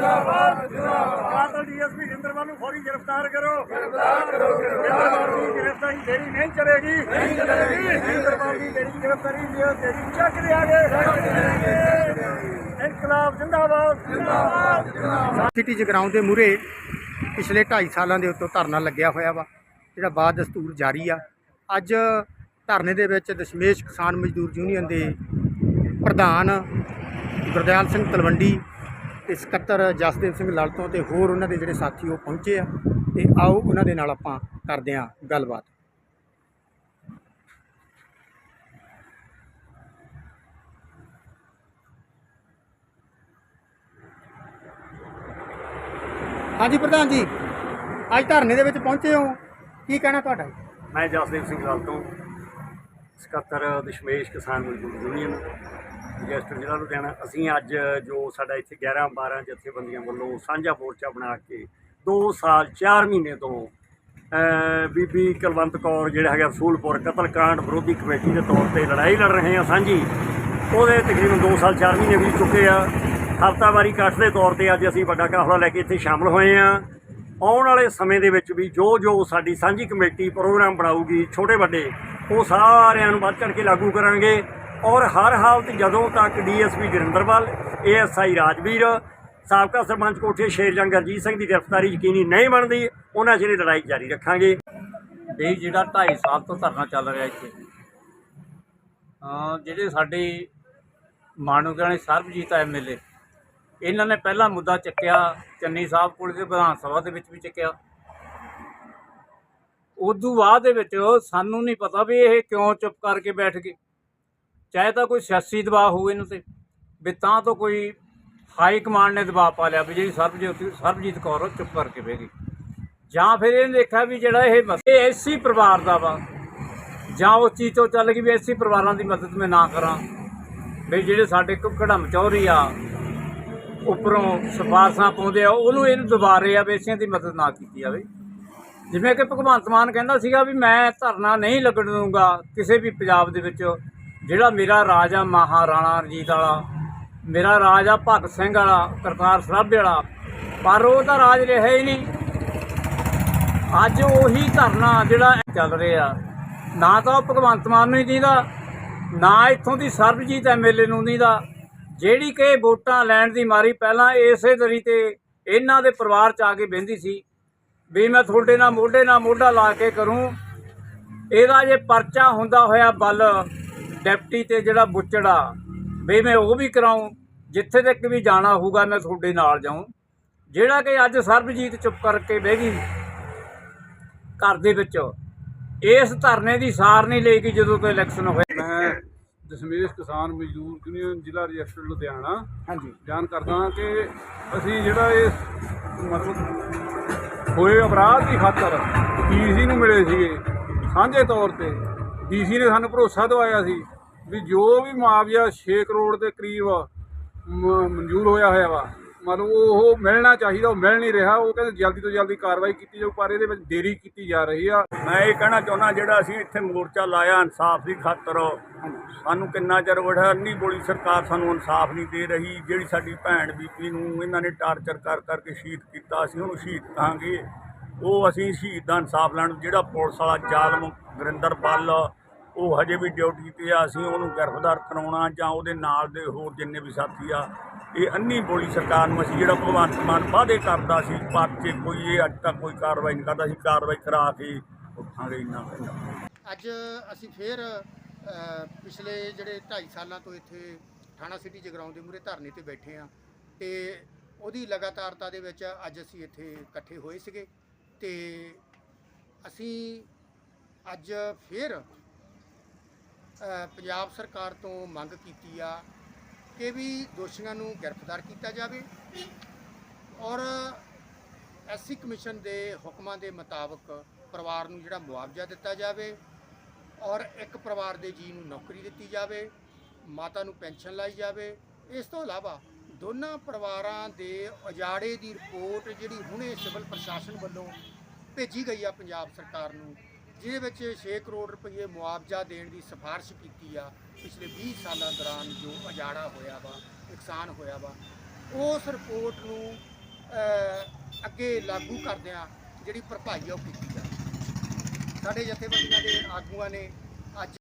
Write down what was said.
ਜਿੰਦਾਬਾਦ ਜਿੰਦਾਬਾਦ। ਕਾਤਲ ਡੀਐਸਪੀ ਜਿੰਦਰਵਾਲ ਨੂੰ ਫੌਰੀ ਗ੍ਰਿਫਤਾਰ ਕਰੋ। ਗ੍ਰਿਫਤਾਰ ਕਰੋ ਜਿੰਦਰਵਾਲ ਦੀ ਗ੍ਰਿਫਤਾਰੀ ਦੇਰੀ ਨਹੀਂ ਚਲੇਗੀ ਨਹੀਂ ਚਲੇਗੀ। ਜਿੰਦਰਵਾਲ ਦੀ ਦੇਰੀ ਗ੍ਰਿਫਤਾਰੀ ਜੇ ਦੇਰੀ ਚੱਕ ਦਿਆਂਗੇ ਇਨਕਲਾਬ ਜਿੰਦਾਬਾਦ। ਜਿੰਦਾਬਾਦ ਸਿਟੀ ਜਗਰਾਉਂ ਦੇ ਮੂਰੇ ਪਿਛਲੇ 2.5 ਸਾਲਾਂ ਦੇ ਉੱਤੋਂ ਧਰਨਾ ਲੱਗਿਆ ਹੋਇਆ ਵਾ ਜਿਹੜਾ ਬਾਦ ਦਸਤੂਰ ਜਾਰੀ ਆ। ਅੱਜ ਧਰਨੇ ਦੇ ਵਿੱਚ ਦਸ਼ਮੇਸ਼ ਕਿਸਾਨ ਮਜ਼ਦੂਰ ਯੂਨੀਅਨ ਦੇ ਪ੍ਰਧਾਨ ਗੁਰਦਿਆਲ ਸਿੰਘ ਤਲਵੰਡੀ ਤੇ ਸਕੱਤਰ ਜਸਦੇਵ ਸਿੰਘ ਲਲਤੋਂ ਤੇ ਹੋਰ ਉਹਨਾਂ ਦੇ ਜਿਹੜੇ ਸਾਥੀ ਉਹ ਪਹੁੰਚੇ ਆ। ਤੇ ਆਓ ਉਹਨਾਂ ਦੇ ਨਾਲ ਆਪਾਂ ਕਰਦੇ ਆ ਗੱਲਬਾਤ। ਹਾਂਜੀ ਪ੍ਰਧਾਨ ਜੀ, ਅੱਜ ਧਰਨੇ ਦੇ ਵਿੱਚ ਪਹੁੰਚੇ ਹੋ। ਕੀ ਕਹਿਣਾ ਤੁਹਾਡਾ? ਮੈਂ ਜਸਦੇਵ ਸਿੰਘ ਲਾਲ ਤੋਂ ਸਕੱਤਰ ਦਸ਼ਮੇਸ਼ ਕਿਸਾਨ ਮਜ਼ਦੂਰ ਯੂਨੀਅਨ। ਰਜਿਸਟਰ ਜ਼ਿਲ੍ਹਾ ਲੁਧਿਆਣਾ। ਅਸੀਂ ਅੱਜ ਜੋ ਸਾਡਾ ਇੱਥੇ 11 12 ਜਥੇਬੰਦੀਆਂ ਵੱਲੋਂ ਸਾਂਝਾ ਮੋਰਚਾ ਬਣਾ ਕੇ 2 ਸਾਲ 4 ਮਹੀਨੇ ਤੋਂ ਬੀਬੀ ਕੁਲਵੰਤ ਕੌਰ ਜਿਹੜਾ ਹੈਗਾ ਰਸੂਲਪੁਰ ਕਤਲकांड ਵਿਰੋਧੀ ਕਮੇਟੀ ਦੇ ਤੌਰ ਤੇ ਲੜਾਈ ਲੜ ਰਹੇ ਹਾਂ ਸਾਂਝੀ। ਉਹਦੇ ਤਕਰੀਬਨ 2 ਸਾਲ 4 ਮਹੀਨੇ ਵੀ ਚੁੱਕੇ ਆ। ਹਫ਼ਤਾਵਾਰੀ ਇਕੱਠ ਦੇ ਤੌਰ ਤੇ ਅੱਜ ਅਸੀਂ ਵੱਡਾ ਕਾਫਲਾ ਲੈ ਕੇ ਇੱਥੇ ਸ਼ਾਮਲ ਹੋਏ ਆ। ਆਉਣ ਵਾਲੇ ਸਮੇਂ ਦੇ ਵਿੱਚ ਵੀ ਜੋ ਜੋ ਸਾਡੀ ਸਾਂਝੀ ਕਮੇਟੀ ਪ੍ਰੋਗਰਾਮ ਬਣਾਊਗੀ, ਛੋਟੇ ਵੱਡੇ, ਉਹ ਸਾਰਿਆਂ ਨੂੰ ਵੱਧ ਚੜ ਕੇ ਲਾਗੂ ਕਰਾਂਗੇ। ਔਰ ਹਰ ਹਾਲਤ ਜਦੋਂ ਤੱਕ ਡੀਐਸਪੀ ਗੁਰਿੰਦਰਵਾਲ ਏਐਸਆਈ ਰਾਜਵੀਰ, ਸਾਬਕਾ ਸਰਪੰਚ ਕੋਠੇ ਸ਼ੇਰਜੰਗ ਅਰਜੀਤ ਸਿੰਘ ਦੀ ਗ੍ਰਿਫਤਾਰੀ ਯਕੀਨੀ ਨਹੀਂ ਬਣਦੀ, ਉਹਨਾਂ ਚਿਰ ਲੜਾਈ ਜਾਰੀ ਰੱਖਾਂਗੇ। ਇਹ ਜਿਹੜਾ 2.5 ਸਾਲ ਤੋਂ ਧਰਨਾ ਚੱਲ ਰਿਹਾ ਇੱਥੇ ਜਿਹੜੇ ਸਾਡੇ ਮਾਨੂਕੇ ਵਾਲੇ ਸਰਬਜੀਤ ਐਮਐਲਏ ਇਹਨਾਂ ਨੇ ਪਹਿਲਾ ਮੁੱਦਾ ਚੱਕਿਆ, ਚੰਨੀ ਸਾਹਿਬ ਕੋਲ ਤੇ ਵਿਧਾਨ ਸਭਾ ਦੇ ਵਿੱਚ ਵੀ ਚੱਕਿਆ। ਉਦੋਂ ਬਾਅਦ ਦੇ ਵਿੱਚ ਸਾਨੂੰ ਨਹੀਂ ਪਤਾ ਵੀ ਇਹ ਕਿਉਂ ਚੁੱਪ ਕਰਕੇ ਬੈਠ ਗਏ। ਚਾਹੇ ਤਾਂ ਕੋਈ ਸਿਆਸੀ ਦਬਾਅ ਹੋਵੇ ਇਹਨੂੰ ਤੇ, ਵੀ ਤਾਂ ਤੋਂ ਕੋਈ ਹਾਈ ਕਮਾਂਡ ਨੇ ਦਬਾਅ ਪਾ ਲਿਆ ਵੀ ਜਿਹੜੀ ਸਰਬਜੀਤ ਸਰਬਜੀਤ ਕੌਰ ਉਹ ਚੁੱਪ ਕਰਕੇ ਬਹਿ ਗਈ। ਜਾਂ ਫਿਰ ਇਹਨੇ ਦੇਖਿਆ ਵੀ ਜਿਹੜਾ ਇਹ ਮਸਲਾ ਇਹ ਐਸੀ ਪਰਿਵਾਰ ਦਾ ਵਾ, ਜਾਂ ਉਸ ਚੀਜ਼ ਤੋਂ ਚੱਲ ਗਈ ਵੀ ਐਸੀ ਪਰਿਵਾਰਾਂ ਦੀ ਮਦਦ ਮੈਂ ਨਾ ਕਰਾਂ, ਵੀ ਜਿਹੜੇ ਸਾਡੇ ਘੜਮ ਚੌਰੀ ਆ, ਉੱਪਰੋਂ ਸਿਫਾਰਸ਼ਾਂ ਪਾਉਂਦੇ ਆ, ਉਹਨੂੰ ਇਹਨੂੰ ਦੁਬਾਰੇ ਆ ਵੇਸਿਆਂ ਦੀ ਮਦਦ ਨਾ ਕੀਤੀ ਜਾਵੇ। ਜਿਵੇਂ ਕਿ ਭਗਵੰਤ ਮਾਨ ਕਹਿੰਦਾ ਸੀਗਾ ਵੀ ਮੈਂ ਧਰਨਾ ਨਹੀਂ ਲੱਗਣ ਦਊਂਗਾ ਕਿਸੇ ਵੀ ਪੰਜਾਬ ਦੇ ਵਿੱਚ ਜਿਹੜਾ ਮੇਰਾ ਰਾਜ ਆ ਮਹਾਰਾਣਾ ਰਣਜੀਤ ਵਾਲਾ, ਮੇਰਾ ਰਾਜ ਆ ਭਗਤ ਸਿੰਘ ਵਾਲਾ, ਕਰਤਾਰ ਸਰਾਭੇ ਵਾਲਾ, ਪਰ ਉਹ ਤਾਂ ਰਾਜ ਰਿਹਾ ਹੀ ਨਹੀਂ। ਅੱਜ ਉਹੀ ਧਰਨਾ ਜਿਹੜਾ ਚੱਲ ਰਿਹਾ, ਨਾ ਤਾਂ ਉਹ ਭਗਵੰਤ ਮਾਨ ਨੂੰ ਹੀ ਦੀਦਾ, ਨਾ ਇੱਥੋਂ ਦੀ ਸਰਬਜੀਤ ਐਮਐਲਏ ਨੂੰ ਦੀਦਾ। ਜਿਹੜੀ ਕਿ ਵੋਟਾਂ ਲੈਣ ਦੀ ਮਾਰੀ ਪਹਿਲਾਂ ਇਸੇ ਦਰੀ ਤੇ ਇਹਨਾਂ ਦੇ ਪਰਿਵਾਰ ਚ ਆ ਕੇ ਬਹਿੰਦੀ ਸੀ, ਵੀ ਮੈਂ ਤੁਹਾਡੇ ਨਾਲ ਮੋਢੇ ਨਾਲ ਮੋਢਾ ਲਾ ਕੇ ਕਰੂੰ। ਇਹਦਾ ਜੇ ਪਰਚਾ ਹੁੰਦਾ ਹੋਇਆ ਬਲ ਡਿਪਟੀ ਤੇ ਜਿਹੜਾ ਬੁੱਚੜਾ ਵੀ ਮੈਂ ਉਹ ਵੀ ਕਰਾਉਂ ਜਿੱਥੇ ਤੱਕ ਵੀ ਜਾਣਾ ਹੋਊਗਾ ਮੈਂ ਤੁਹਾਡੇ ਨਾਲ ਜਾਊਂ। ਜਿਹੜਾ ਕਿ ਅੱਜ ਸਰਬਜੀਤ ਚੁੱਪ ਕਰਕੇ ਬਹਿ ਗਈ ਘਰ ਦੇ ਵਿੱਚ ਇਸ ਧਰਨੇ ਦੀ ਸਾਰ ਨਹੀਂ ਲਈ ਗਈ ਜਦੋਂ ਤੋਂ ਇਲੈਕਸ਼ਨ ਹੋਏ ਮੈਂ ਦਸ਼ਮੇਸ਼ ਕਿਸਾਨ ਮਜ਼ਦੂਰ ਯੂਨੀਅਨ ਜ਼ਿਲ੍ਹਾ ਰਜਿਸਟਰ ਲੁਧਿਆਣਾ। ਹਾਂਜੀ। ਬਿਆਨ ਕਰਦਾ ਕਿ ਅਸੀਂ ਜਿਹੜਾ ਇਹ ਮਤਲਬ ਹੋਏ ਅਪਰਾਧ ਦੀ ਖਾਤਰ ਡੀਸੀ ਨੂੰ ਮਿਲੇ ਸੀਗੇ ਸਾਂਝੇ ਤੌਰ ਤੇ। ਡੀਸੀ ਨੇ ਸਾਨੂੰ ਭਰੋਸਾ ਦਵਾਇਆ ਸੀ ਵੀ ਜੋ ਵੀ ਮੁਆਵਜ਼ਾ 6 ਕਰੋੜ ਦੇ ਕਰੀਬ ਮ- ਮਨਜ਼ੂਰ ਹੋਇਆ ਹੋਇਆ ਵਾ, ਮਤਲਬ ਉਹ ਮਿਲਣਾ ਚਾਹੀਦਾ, ਉਹ ਮਿਲ ਨਹੀਂ ਰਿਹਾ, ਉਹ ਕਹਿੰਦੇ ਜਲਦੀ ਤੋਂ ਜਲਦੀ ਕਾਰਵਾਈ ਕੀਤੀ ਜਾਊ, ਪਰ ਇਹਦੇ ਵਿੱਚ ਦੇਰੀ ਕੀਤੀ ਜਾ ਰਹੀ ਆ। ਮੈਂ ਇਹ ਕਹਿਣਾ ਚਾਹੁੰਦਾ ਜਿਹੜਾ ਅਸੀਂ ਇੱਥੇ ਮੋਰਚਾ ਲਾਇਆ, ਇਨਸਾਫ ਦੀ ਖਾਤਰ, ਸਾਨੂੰ ਕਿੰਨਾ ਚਿਰ ਵੜਾ ਨਹੀਂ ਬੋਲੀ ਸਰਕਾਰ ਸਾਨੂੰ ਇਨਸਾਫ ਨਹੀਂ ਦੇ ਰਹੀ, ਜਿਹੜੀ ਸਾਡੀ ਭੈਣ ਬੀਬੀ ਨੂੰ ਇਹਨਾਂ ਨੇ ਟਾਰਚਰ ਕਰ, ਕਰਕੇ ਸ਼ਹੀਦ ਕੀਤਾ, ਅਸੀਂ ਉਹਨੂੰ ਸ਼ਹੀਦ ਕਹਾਂਗੇ ਉਹ ਅਸੀਂ ਸ਼ਹੀਦ ਦਾ ਇਨਸਾਫ ਲੈਣ, ਜਿਹੜਾ ਪੁਲਿਸ ਵਾਲਾ ਜ਼ਾਲਮ ਗੁਰਿੰਦਰ ਬੱਲ ਉਹ ਹਜੇ ਵੀ ਡਿਊਟੀ ਤੇ ਆ, ਅਸੀਂ ਉਹਨੂੰ ਗ੍ਰਿਫਤਾਰ ਕਰਾਉਣਾ ਜਾਂ ਉਹਦੇ ਨਾਲ ਦੇ ਹੋਰ ਜਿੰਨੇ ਵੀ ਸਾਥੀ ਆ, ਇਹ ਅੰਨੀ ਬੋਲੀ ਸਰਕਾਰ ਨੂੰ ਅਸੀਂ ਜਿਹੜਾ ਭਗਵੰਤ ਮਾਨ ਵਾਅਦੇ ਕਰਦਾ ਸੀ ਪਰ ਜੇ ਕੋਈ ਇਹ ਅੱਜ ਤੱਕ ਕੋਈ ਕਾਰਵਾਈ ਨਹੀਂ ਕਰਦਾ ਸੀ ਕਾਰਵਾਈ ਕਰਾ ਕੇ ਉੱਠਾਂਗੇ ਇੰਨਾ ਕਹਿੰਦਾ ਅੱਜ ਅਸੀਂ ਫੇਰ ਪਿਛਲੇ ਜਿਹੜੇ 2.5 ਸਾਲਾਂ ਤੋਂ ਇੱਥੇ ਥਾਣਾ ਸਿਟੀ ਜਗਰਾਉਂ ਦੇ ਮੂਰੇ ਧਰਨੇ ਤੇ ਬੈਠੇ ਆ ਤੇ ਉਹਦੀ ਲਗਾਤਾਰਤਾ ਦੇ ਵਿੱਚ ਅੱਜ ਅਸੀਂ ਇੱਥੇ ਇਕੱਠੇ ਹੋਏ ਸੀਗੇ ਤੇ ਅਸੀਂ ਅੱਜ ਫੇਰ ਪੰਜਾਬ ਸਰਕਾਰ ਤੋਂ ਮੰਗ ਕੀਤੀ ਆ ਕਿ ਵੀ ਦੋਸ਼ੀਆਂ ਨੂੰ ਗ੍ਰਿਫਤਾਰ ਕੀਤਾ ਜਾਵੇ ਔਰ ਐਸਸੀ ਕਮਿਸ਼ਨ ਦੇ ਹੁਕਮਾਂ ਦੇ ਮੁਤਾਬਕ ਪਰਿਵਾਰ ਨੂੰ ਜਿਹੜਾ ਮੁਆਵਜ਼ਾ ਦਿੱਤਾ ਜਾਵੇ ਔਰ ਇੱਕ ਪਰਿਵਾਰ ਦੇ ਜੀ ਨੂੰ ਨੌਕਰੀ ਦਿੱਤੀ ਜਾਵੇ, ਮਾਤਾ ਨੂੰ ਪੈਨਸ਼ਨ ਲਾਈ ਜਾਵੇ। ਇਸ ਤੋਂ ਇਲਾਵਾ ਦੋਨਾਂ ਪਰਿਵਾਰਾਂ ਦੇ ਉਜਾੜੇ ਦੀ ਰਿਪੋਰਟ ਜਿਹੜੀ ਹੁਣੇ ਸਿਵਲ ਪ੍ਰਸ਼ਾਸਨ ਵੱਲੋਂ ਭੇਜੀ ਗਈ ਆ ਪੰਜਾਬ ਸਰਕਾਰ ਨੂੰ ਜਿਹਦੇ ਵਿੱਚ 6 ਕਰੋੜ ਰੁਪਏ ਮੁਆਵਜ਼ਾ ਦੇਣ ਦੀ ਸਿਫਾਰਿਸ਼ ਕੀਤੀ ਆ, ਪਿਛਲੇ 20 ਸਾਲਾਂ ਦੌਰਾਨ ਜੋ ਉਜਾੜਾ ਹੋਇਆ ਵਾ, ਨੁਕਸਾਨ ਹੋਇਆ ਵਾ, ਉਸ ਰਿਪੋਰਟ ਨੂੰ ਅੱਗੇ ਲਾਗੂ ਕਰਦਿਆਂ ਜਿਹੜੀ ਭਰਪਾਈ ਆ ਉਹ ਕੀਤੀ ਜਾਵੇ ਸਾਡੇ ਜਥੇਬੰਦੀਆਂ ਦੇ ਆਗੂਆਂ ਨੇ ਅੱਜ